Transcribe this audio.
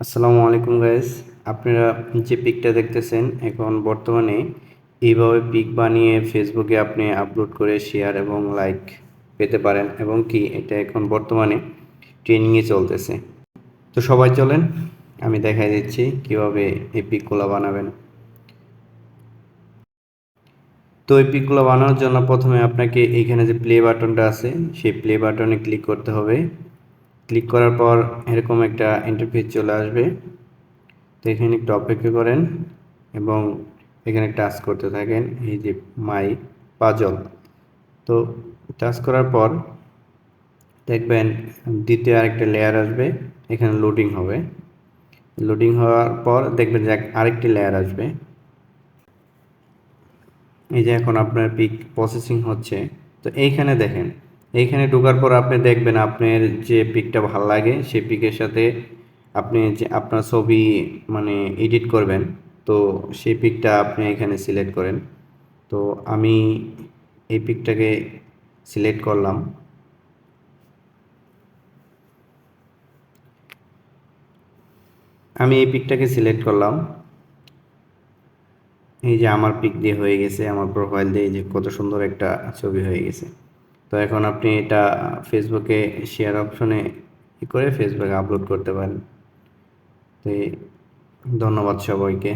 আসসালামু আলাইকুম গাইস আপনারা যে পিকটা দেখতেছেন এখন বর্তমানে এইভাবে পিক বানিয়ে ফেসবুকে আপনি আপলোড করে শেয়ার এবং লাইক পেতে পারেন এবং কি এটা এখন বর্তমানে ট্রেনিংয়ে চলতেছে। তো সবাই চলেন, আমি দেখাই দিচ্ছি কীভাবে এই পিকগুলো বানাবেন। তো এই পিকগুলো বানানোর জন্য প্রথমে আপনাকে এইখানে যে প্লে বাটনটা আছে, সেই প্লে বাটনে ক্লিক করতে হবে। ক্লিক করার পর এরকম একটা ইন্টারফেস চলে আসবে। তো এখানে একটু অপেক্ষা করেন এবং এখানে টাচ করতে থাকেন, এই যে মাই পাজল তো টাচ করার পর দেখবেন দ্বিতীয় আরেকটা লেয়ার আসবে, এখানে লোডিং হবে। লোডিং হওয়ার পর দেখবেন যে আরেকটি লেয়ার আসবে। এই যে এখন আপনার পিক প্রসেসিং হচ্ছে। তো এইখানে দেখেন এইখানে ঢোকার পর আপনি দেখবেন আপনার যে পিকটা ভালো লাগে, সেই পিকের সাথে আপনি যে আপনার ছবি মানে এডিট করবেন, তো সেই পিকটা আপনি এখানে সিলেক্ট করেন। তো আমি এই পিকটাকে সিলেক্ট করলাম। আমি এই পিকটাকে সিলেক্ট করলাম। এই যে আমার পিক দিয়ে হয়ে গেছে, আমার প্রোফাইল দিয়ে, যে কত সুন্দর একটা ছবি হয়ে গেছে। তো এখন আপনি এটা ফেসবুকে শেয়ার অপশনে ই করে ফেসবুকে আপলোড করতে পারেন। তো ধন্যবাদ সবাইকে।